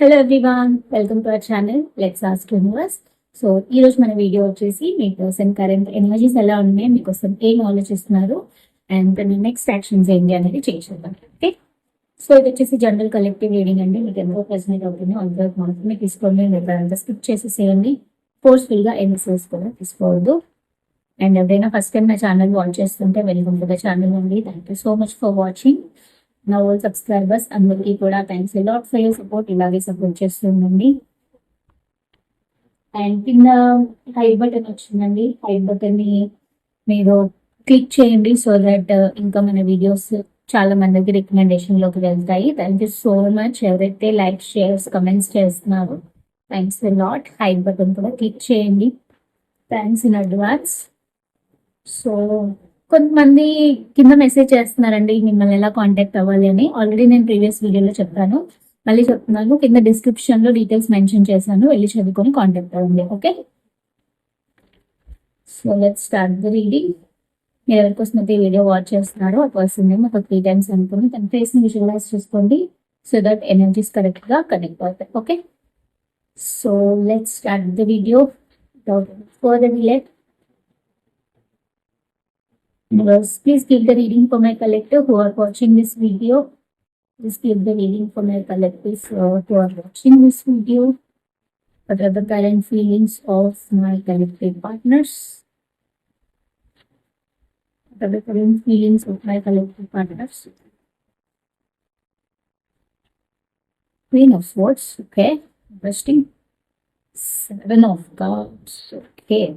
Hello everyone welcome to our channel let's ask universe so ఈ రోజు మన video వచ్చేసి మీ పర్సన్ కరెంట్ ఎనర్జీస్ ఎలా ఉన్నాయి మీకోసం ఏం ఆలోచిస్తున్నారు అండ్ నెక్స్ట్ యాక్షన్స్ ఏంటి అనేది చేసేద్దాం ఓకే సో ఇది వచ్చేసి జనరల్ కలెక్టివ్ రీడింగ్ అండి. మీకు ఎంతో ప్రెసెంట్ అవుతుంది అందులో మాత్రమే తీసుకోండి లేదా స్కిప్ చేసేసేయండి. ఫోర్స్ఫుల్గా గా ఏ కూడా తీసుకోవద్దు. అండ్ ఎవరైనా ఫస్ట్ టైం నా ఛానల్ వాచ్ చేస్తుంటే వెల్కమ్ టు ద ఛానల్ అండి thank you so much for watching నా ఓల్ సబ్స్క్రైబర్స్ అందరికీ కూడా thanks lot for your support ఇలాగే సపోర్ట్ చేస్తుండండి అండ్ కింద హైట్ బటన్ వచ్చిందండి. హైట్ బటన్ని మీరు క్లిక్ చేయండి సో దట్ uh, ఇంకా మన వీడియోస్ చాలా మందికి రికమెండేషన్లోకి వెళ్తాయి. థ్యాంక్ యూ సో మచ్ ఎవరైతే లైక్ షేర్స్ కమెంట్స్ చేస్తున్నారు థ్యాంక్స్ లాట్ హైట్ బటన్ కూడా క్లిక్ చేయండి. థ్యాంక్స్ ఇన్ అడ్వాన్స్ సో కొంతమంది కింద మెసేజ్ చేస్తున్నారండి మిమ్మల్ని ఎలా కాంటాక్ట్ అవ్వాలి అని. ఆల్రెడీ నేను ప్రీవియస్ వీడియోలో చెప్పాను. మళ్ళీ చెప్తున్నాను కింద డిస్క్రిప్షన్లో డీటెయిల్స్ మెన్షన్ చేశాను. వెళ్ళి చదువుకొని కాంటాక్ట్ అవ్వండి okay? So let start the reading మీరు ఎవరికోసం అయితే వీడియో వాచ్ చేస్తున్నారో ఆ పర్సన్ నేమ్ ఒక త్రీ టైమ్స్ అనుకుని తన ఫేస్ని విజువలైజ్ చేసుకోండి సో దట్ ఎనర్జీస్ కరెక్ట్గా కనెక్ట్ అవుతాయి okay? So let start the video for the let Universe, please give the reading for my collective who are watching this video. Please give the reading for my collectives uh, who are watching this video. What are the current feelings of my collective partners? What are the current feelings of my collective partners? Queen of Swords, okay, interesting. Seven of Cups, okay.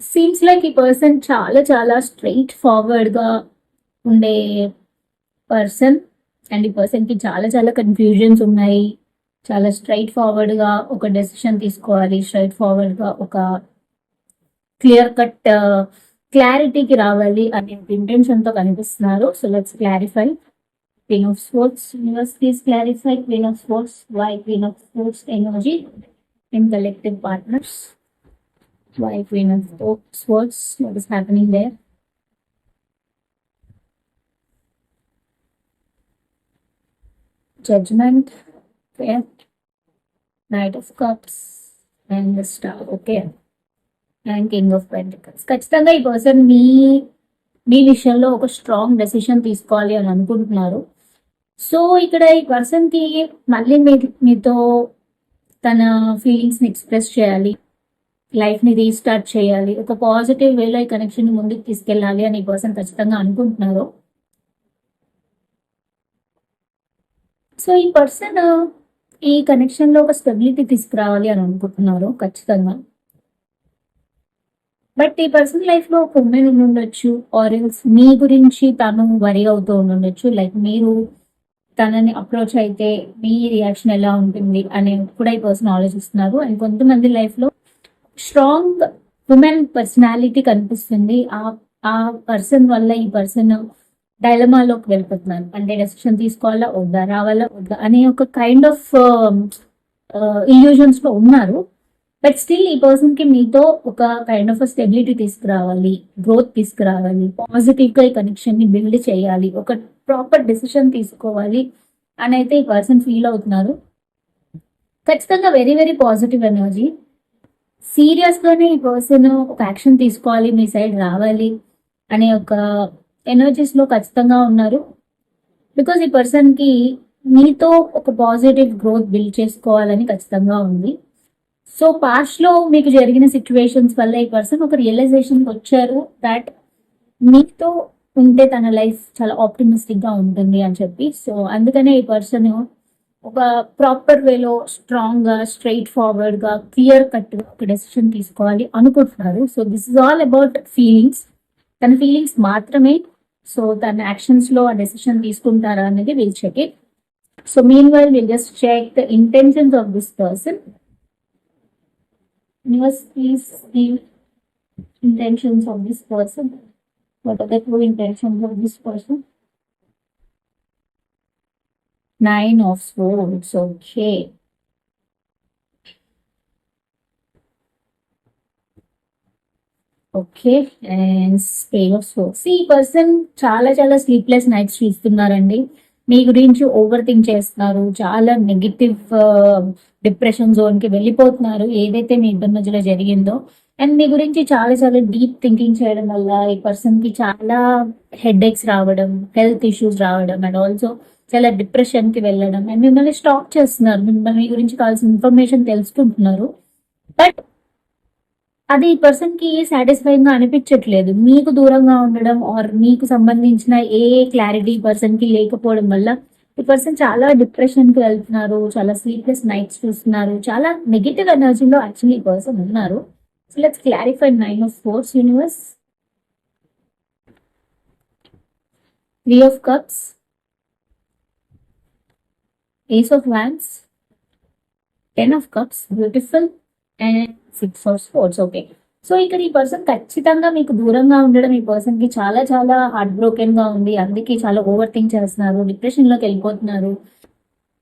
Seems like ఈ person చాలా చాలా straight ఫార్వర్డ్గా ఉండే person and ఈ పర్సన్కి చాలా చాలా confusions ఉన్నాయి. చాలా స్ట్రైట్ ఫార్వర్డ్గా ఒక డెసిషన్ తీసుకోవాలి. స్ట్రైట్ ఫార్వర్డ్గా ఒక క్లియర్ కట్ క్లారిటీకి రావాలి అనే ఇంటెన్షన్తో కనిపిస్తున్నారు. So let's clarify queen of swords universe please clarify queen of swords why queen of swords energy in collective partners why Queen of Swords, what is happening there? Judgment, yeah. Knight of Cups, and the Star, okay. And king of pentacles ఖచ్చితంగా ఈ person మీ మీ విషయంలో ఒక strong decision తీసుకోవాలి అని అనుకుంటున్నారు so ఇక్కడ ఈ పర్సన్కి మళ్ళీ మీ మీతో తన ఫీలింగ్స్ని ఎక్స్ప్రెస్ చేయాలి లైఫ్ని రీస్టార్ట్ చేయాలి. ఒక పాజిటివ్ వేలో ఈ కనెక్షన్ ముందుకు తీసుకెళ్ళాలి అని ఈ పర్సన్ ఖచ్చితంగా అనుకుంటున్నారు. సో ఈ పర్సన్ ఈ కనెక్షన్లో ఒక స్టెబిలిటీ తీసుకురావాలి అని అనుకుంటున్నారు ఖచ్చితంగా. బట్ ఈ పర్సన్ లైఫ్లో ఒక ఉమెన్ ఉండొచ్చు ఆర్ ఎల్స్ మీ గురించి తను వరి అవుతూ ఉండొచ్చు లైక్ మీరు తనని అప్రోచ్ అయితే మీ రియాక్షన్ ఎలా ఉంటుంది అని కూడా ఈ పర్సన్ ఆలోచిస్తున్నారు. అండ్ కొంతమంది లైఫ్లో స్ట్రాంగ్ ఉమెన్ పర్సనాలిటీ కనిపిస్తుంది. ఆ ఆ పర్సన్ వల్ల ఈ పర్సన్ డైలమాలోకి వెళ్ళిపోతున్నారు అంటే డెసిషన్ తీసుకోవాలా వద్దా రావాలా వద్దా అనే ఒక కైండ్ ఆఫ్ ఇల్యూజన్స్లో ఉన్నారు. బట్ స్టిల్ ఈ పర్సన్కి మీతో ఒక కైండ్ ఆఫ్ స్టెబిలిటీ తీసుకురావాలి గ్రోత్ తీసుకురావాలి పాజిటివ్గా ఈ కనెక్షన్ని బిల్డ్ చేయాలి ఒక ప్రాపర్ డెసిషన్ తీసుకోవాలి అని అయితే ఈ పర్సన్ ఫీల్ అవుతున్నారు. ఖచ్చితంగా very very positive energy serious గానే ఈ పర్సన్ ఒక యాక్షన్ తీసుకోవాలి మీ సైడ్ రావాలి అనే ఒక ఎనర్జీస్లో ఖచ్చితంగా ఉన్నారు. బికాస్ ఈ పర్సన్కి మీతో ఒక పాజిటివ్ గ్రోత్ బిల్డ్ చేసుకోవాలని ఖచ్చితంగా ఉంది. సో పాస్ట్లో మీకు జరిగిన సిచ్యువేషన్స్ వల్ల ఈ పర్సన్ ఒక రియలైజేషన్ వచ్చారు దాట్ మీతో ఉంటే తన లైఫ్ చాలా ఆప్టిమిస్టిక్గా ఉంటుంది అని చెప్పి. సో అందుకనే ఈ పర్సన్ ఒక ప్రాపర్ వేలో స్ట్రాంగ్గా స్ట్రైట్ ఫార్వర్డ్గా క్లియర్ కట్ ఒక డెసిషన్ తీసుకోవాలి అనుకుంటున్నారు. So this is all about feelings తన ఫీలింగ్స్ మాత్రమే. సో తన యాక్షన్స్లో ఆ డెసిషన్ తీసుకుంటారా అనేది will check it so meanwhile will just check the intentions of this person Universe, please give intentions of this person. What are the true intentions of this? Nine of Swords, okay. Okay and స్పే of swords ఈ person చాలా చాలా sleepless nights చూస్తున్నారండి. మీ గురించి over think చేస్తున్నారు చాలా negative depression జోన్కి వెళ్ళిపోతున్నారు ఏదైతే మీ ఇద్దరి మధ్యలో జరిగిందో. అండ్ మీ గురించి చాలా చాలా డీప్ థింకింగ్ చేయడం వల్ల ఈ పర్సన్కి చాలా హెడ్ ఎక్స్ రావడం హెల్త్ ఇష్యూస్ రావడం అండ్ ఆల్సో చాలా డిప్రెషన్కి వెళ్ళడం. అండ్ మిమ్మల్ని స్టాక్ చేస్తున్నారు. మిమ్మల్ని గురించి కావాల్సిన ఇన్ఫర్మేషన్ తెలుసుకుంటున్నారు. బట్ అది ఈ పర్సన్కి సాటిస్ఫైయింగ్గా అనిపించట్లేదు. మీకు దూరంగా ఉండడం ఆర్ మీకు సంబంధించిన ఏ క్లారిటీ పర్సన్కి లేకపోవడం వల్ల ఈ పర్సన్ చాలా డిప్రెషన్కి వెళ్తున్నారు. చాలా స్లీప్లెస్ నైట్స్ చూస్తున్నారు. చాలా నెగిటివ్ ఎనర్జీలో యాక్చువల్లీ ఈ పర్సన్ ఉన్నారు. So let's clarify nine of swords universe three of cups ace of wands ten of cups beautiful and six of swords okay so ఇక్కడ ఈ పర్సన్ ఖచ్చితంగా మీకు దూరంగా ఉండడం ఈ పర్సన్కి చాలా చాలా హార్ట్ బ్రోకెన్గా ఉంది. అందుకే చాలా ఓవర్ థింక్ చేస్తున్నారు డిప్రెషన్లోకి వెళ్ళిపోతున్నారు.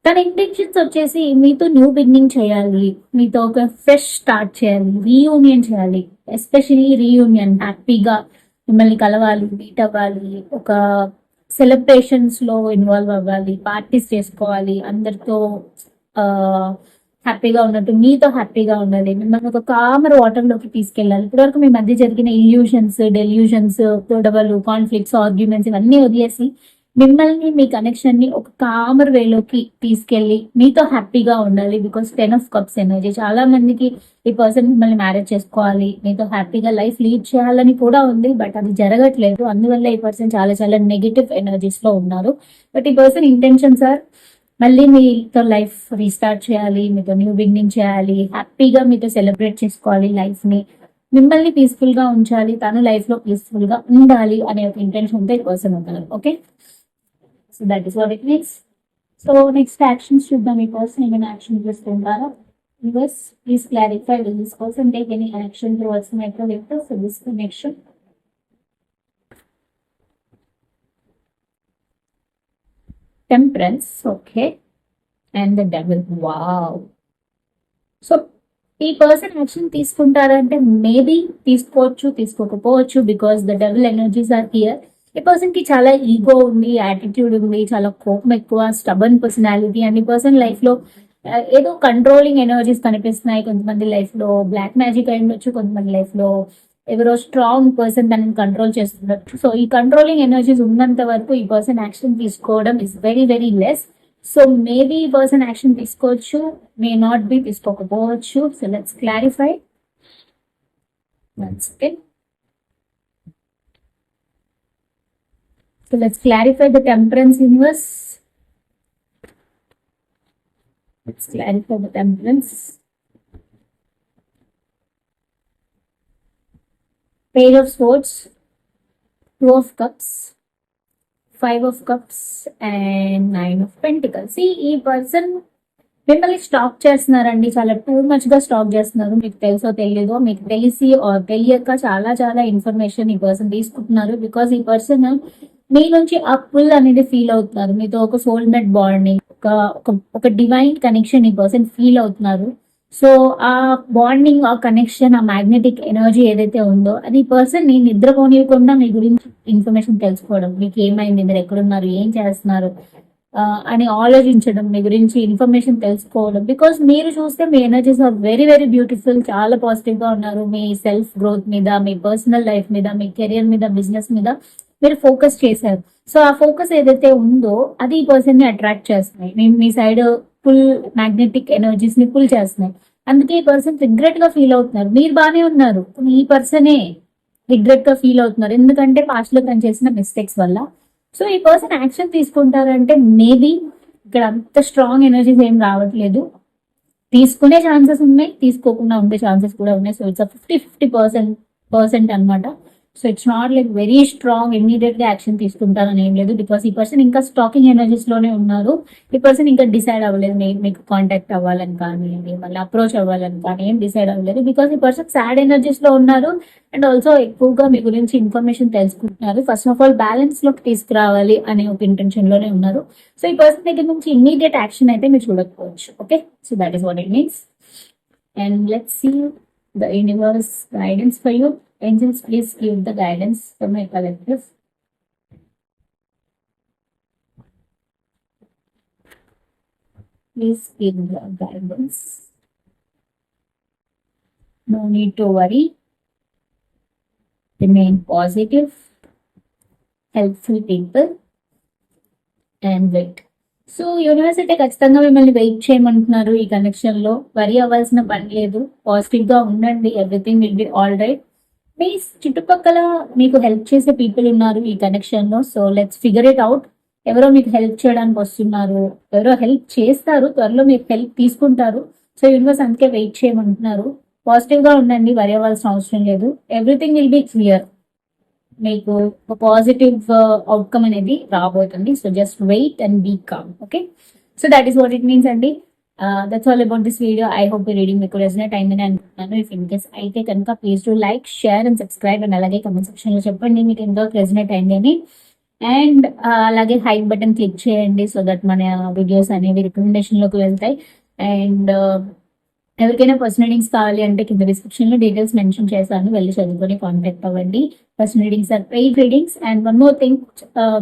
తన ఇంటెన్షన్స్ వచ్చేసి మీతో న్యూ బిగినింగ్ చేయాలి. మీతో ఒక ఫ్రెష్ స్టార్ట్ చేయాలి రీయూనియన్ చేయాలి. ఎస్పెషల్లీ రీయూనియన్ హ్యాపీగా మిమ్మల్ని కలవాలి మీట్ అవ్వాలి ఒక సెలబ్రేషన్స్లో ఇన్వాల్వ్ అవ్వాలి పార్టీస్ చేసుకోవాలి అందరితో హ్యాపీగా ఉన్నట్టు మీతో హ్యాపీగా ఉండాలి మిమ్మల్ని ఒక కామర్ వాటర్లోకి తీసుకెళ్ళాలి. ఇప్పటివరకు మీ మధ్య జరిగిన ఇల్యూషన్స్ డెల్యూషన్స్ గొడవలు కాన్ఫ్లిక్ట్స్ ఆర్గ్యుమెంట్స్ ఇవన్నీ వదిలేసి మిమ్మల్ని మీ కనెక్షన్ని ఒక కామర్ వేలోకి తీసుకెళ్ళి మీతో హ్యాపీగా ఉండాలి because ten of cups energy చాలా మందికి ఈ పర్సన్ మిమ్మల్ని మ్యారేజ్ చేసుకోవాలి మీతో హ్యాపీగా లైఫ్ లీడ్ చేయాలని కూడా ఉంది బట్ అది జరగట్లేదు. అందువల్ల ఈ పర్సన్ చాలా చాలా నెగిటివ్ ఎనర్జీస్లో ఉన్నారు. బట్ ఈ పర్సన్ ఇంటెన్షన్స్ ఆర్ మళ్ళీ మీతో లైఫ్ రీస్టార్ట్ చేయాలి మీతో న్యూ బిగినింగ్ చేయాలి హ్యాపీగా మీతో సెలబ్రేట్ చేసుకోవాలి లైఫ్ని మిమ్మల్ని పీస్ఫుల్గా ఉంచాలి తను లైఫ్లో పీస్ఫుల్గా ఉండాలి అనే ఒక ఇంటెన్షన్ ఉంటే ఈ పర్సన్ ఉంటారు okay so that is what it means so next actions చూద్దాం ఈ పర్సన్ ఏమైనా యాక్షన్ తీసుకుంటారా us please clarify will this person take any action towards metro victor so this connection temperance okay and the double wow so ఈ person action తీసుకుంటారంటే maybe తీసుకోవచ్చు తీసుకోకపోవచ్చు because the double energies are here ఈ పర్సన్కి చాలా ego ఉంది attitude ఉంది చాలా కోపం ఎక్కువ స్టబన్ పర్సనాలిటీ అండ్ ఈ పర్సన్ లైఫ్లో ఏదో కంట్రోలింగ్ ఎనర్జీస్ కనిపిస్తున్నాయి. కొంతమంది లైఫ్లో బ్లాక్ మ్యాజిక్ అయి ఉండొచ్చు కొంతమంది లైఫ్లో ఎవరో స్ట్రాంగ్ పర్సన్ దాన్ని కంట్రోల్ చేస్తుండొచ్చు. సో ఈ కంట్రోలింగ్ ఎనర్జీస్ ఉన్నంత వరకు ఈ పర్సన్ యాక్షన్ తీసుకోవడం is very very less so maybe ఈ పర్సన్ యాక్షన్ తీసుకోవచ్చు may not be తీసుకోకపోవచ్చు. So let's clarify one second So let's clarify the temperance inverse. Let's clarify the temperance. Page of swords, two of cups, five of cups, and nine of pentacles. See, ఈ person మిమ్మల్ని stalk చేస్తున్నారండి చాలా two మచ్గా stock చేస్తున్నారు మీకు తెలుసో తెలియదో మీకు తెలిసి తెలియక చాలా చాలా ఇన్ఫర్మేషన్ ఈ పర్సన్ తీసుకుంటున్నారు బికాస్ ఈ పర్సన్ మీ నుంచి ఆ పుల్ అనేది ఫీల్ అవుతున్నారు. మీతో ఒక సోల్మేట్ బాండింగ్ ఒక ఒక- ఒక డివైన్ కనెక్షన్ ఈ పర్సన్ ఫీల్ అవుతున్నారు. సో ఆ బాండింగ్ ఆ కనెక్షన్ ఆ మ్యాగ్నెటిక్ ఎనర్జీ ఏదైతే ఉందో అది పర్సన్ని నిద్రపోనివ్వకుండా మీ గురించి ఇన్ఫర్మేషన్ తెలుసుకోవడం. మీకు ఏమైంది? మీరు ఎక్కడున్నారు? ఏం చేస్తున్నారు? అని ఆలోచించడం మీ గురించి ఇన్ఫర్మేషన్ తెలుసుకోవడం. బికాస్ మీరు చూస్తే మీ energies are very very beautiful చాలా పాజిటివ్గా ఉన్నారు. మీ సెల్ఫ్ గ్రోత్ మీద మీ పర్సనల్ లైఫ్ మీద మీ కెరియర్ మీద బిజినెస్ మీద. మీరు ఫోకస్ చేశారు. సో ఆ ఫోకస్ ఏదైతే ఉందో అది ఈ పర్సన్ని అట్రాక్ట్ చేస్తున్నాయి మేము మీ సైడ్ ఫుల్ మ్యాగ్నెటిక్ ఎనర్జీస్ని పుల్ చేస్తున్నాయి అందుకే ఈ పర్సన్ రిగ్రెట్గా ఫీల్ అవుతున్నారు. మీరు బాగానే ఉన్నారు. ఈ పర్సనే రిగ్రెట్గా ఫీల్ అవుతున్నారు. ఎందుకంటే పాస్ట్లో తను చేసిన మిస్టేక్స్ వల్ల. సో ఈ పర్సన్ యాక్షన్ తీసుకుంటారంటే మేబీ ఇక్కడ అంత స్ట్రాంగ్ ఎనర్జీస్ ఏం రావట్లేదు. తీసుకునే ఛాన్సెస్ ఉన్నాయి. తీసుకోకుండా ఉండే ఛాన్సెస్ కూడా ఉన్నాయి. So it's fifty fifty percent percent అనమాట so it's not like very strong ఇమీడియట్గా యాక్షన్ తీసుకుంటారని ఏం లేదు. బికాస్ ఈ పర్సన్ ఇంకా స్టాకింగ్ ఎనర్జీస్లోనే ఉన్నారు. ఈ పర్సన్ ఇంకా డిసైడ్ అవ్వలేదు మీకు కాంటాక్ట్ అవ్వాలని కానీ మళ్ళీ అప్రోచ్ అవ్వాలని కానీ ఏం డిసైడ్ అవ్వలేదు. బికాస్ ఈ పర్సన్ సాడ్ ఎనర్జీస్లో ఉన్నారు. అండ్ ఆల్సో ఎక్కువగా మీ గురించి ఇన్ఫర్మేషన్ తెలుసుకుంటున్నారు. ఫస్ట్ ఆఫ్ ఆల్ బ్యాలెన్స్లోకి తీసుకురావాలి అనే ఒక ఇంటెన్షన్లోనే ఉన్నారు. సో ఈ పర్సన్ దగ్గర నుంచి ఇమ్మీడియట్ యాక్షన్ అయితే మీరు చూడకపోవచ్చు. Okay so that is what it means and let's see the universe guidance for you angels please give the guidance for my collective Please give the guidance. No need to worry. Remain positive, helpful people, and wait. So university ఖచ్చితంగా మిమ్మల్ని wait చేయమంటున్నారు ఈ కనెక్షన్లో వరి అవ్వాల్సిన పని లేదు పాజిటివ్గా ఉండండి everything will be all right మీ చుట్టుపక్కల మీకు హెల్ప్ చేసే పీపుల్ ఉన్నారు ఈ కనెక్షన్లో. So let's figure it out ఎవరో మీకు హెల్ప్ చేయడానికి వస్తున్నారు ఎవరో హెల్ప్ చేస్తారు త్వరలో మీరు హెల్ప్ తీసుకుంటారు. సో యూనివర్స్ అందుకే వెయిట్ చేయమంటున్నారు. పాజిటివ్గా ఉండండి వరి అవ్వాల్సిన అవసరం లేదు. ఎవ్రీథింగ్ విల్ బి క్లియర్ మీకు ఒక పాజిటివ్ అవుట్కమ్ uh, అనేది రాబోతుంది. So just wait and be calm okay so that is what it means అండి. That's all about this video I hope reading మీకు రెసినెట్ అయిందని అనుకుంటున్నాను ఇఫ్ ఇన్ కేస్ అయితే కనుక please to like share and subscribe and అలాగే comment సెక్షన్లో చెప్పండి మీకు ఎంతో రెసినెట్ అయింది అని అండ్ అలాగే హైక్ బటన్ క్లిక్ చేయండి సో దట్ మన వీడియోస్ అనేవి రికమెండేషన్లోకి వెళ్తాయి. అండ్ ఎవరికైనా పర్సనల్ రీడింగ్స్ కావాలి అంటే కింద డిస్క్రిప్షన్లో డీటెయిల్స్ మెన్షన్ చేశాను. వెళ్ళి చదువుకొని కాంటాక్ట్ అవ్వండి. Personal readings or paid readings and one more thing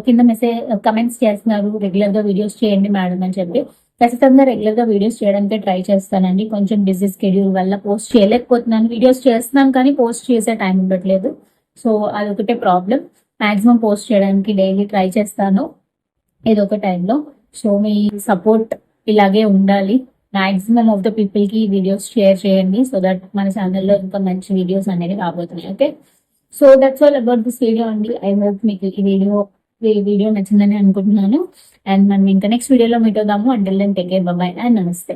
కింద మెసేజ్ కమెంట్స్ చేస్తున్నారు. రెగ్యులర్గా వీడియోస్ చేయండి మేడం అని చెప్పి. ఖచ్చితంగా రెగ్యులర్గా వీడియోస్ చేయడానికి ట్రై చేస్తానండి. కొంచెం బిజీ స్కెడ్యూల్ వల్ల పోస్ట్ చేయలేకపోతున్నాను. వీడియోస్ చేస్తున్నాను కానీ పోస్ట్ చేసే టైం ఉండట్లేదు. సో అదొకటే ప్రాబ్లం మాక్సిమం పోస్ట్ చేయడానికి డైలీ ట్రై చేస్తాను. ఏదో ఒక టైంలో సో మీ సపోర్ట్ ఇలాగే ఉండాలి. మాక్సిమం ఆఫ్ ద పీపుల్కి వీడియోస్ షేర్ చేయండి. సో దట్ మన ఛానల్లో ఇంకా మంచి వీడియోస్ అనేవి రాబోతున్నాయి. Okay so that's all about this video అండి. ఐ హోప్ మీకు ఈ వీడియో ఈ వీడియో నచ్చిందని అనుకుంటున్నాను. అండ్ మనం ఇంకా నెక్స్ట్ వీడియోలో మీట్ అవుదాము. Until then take care bye and నమస్తే.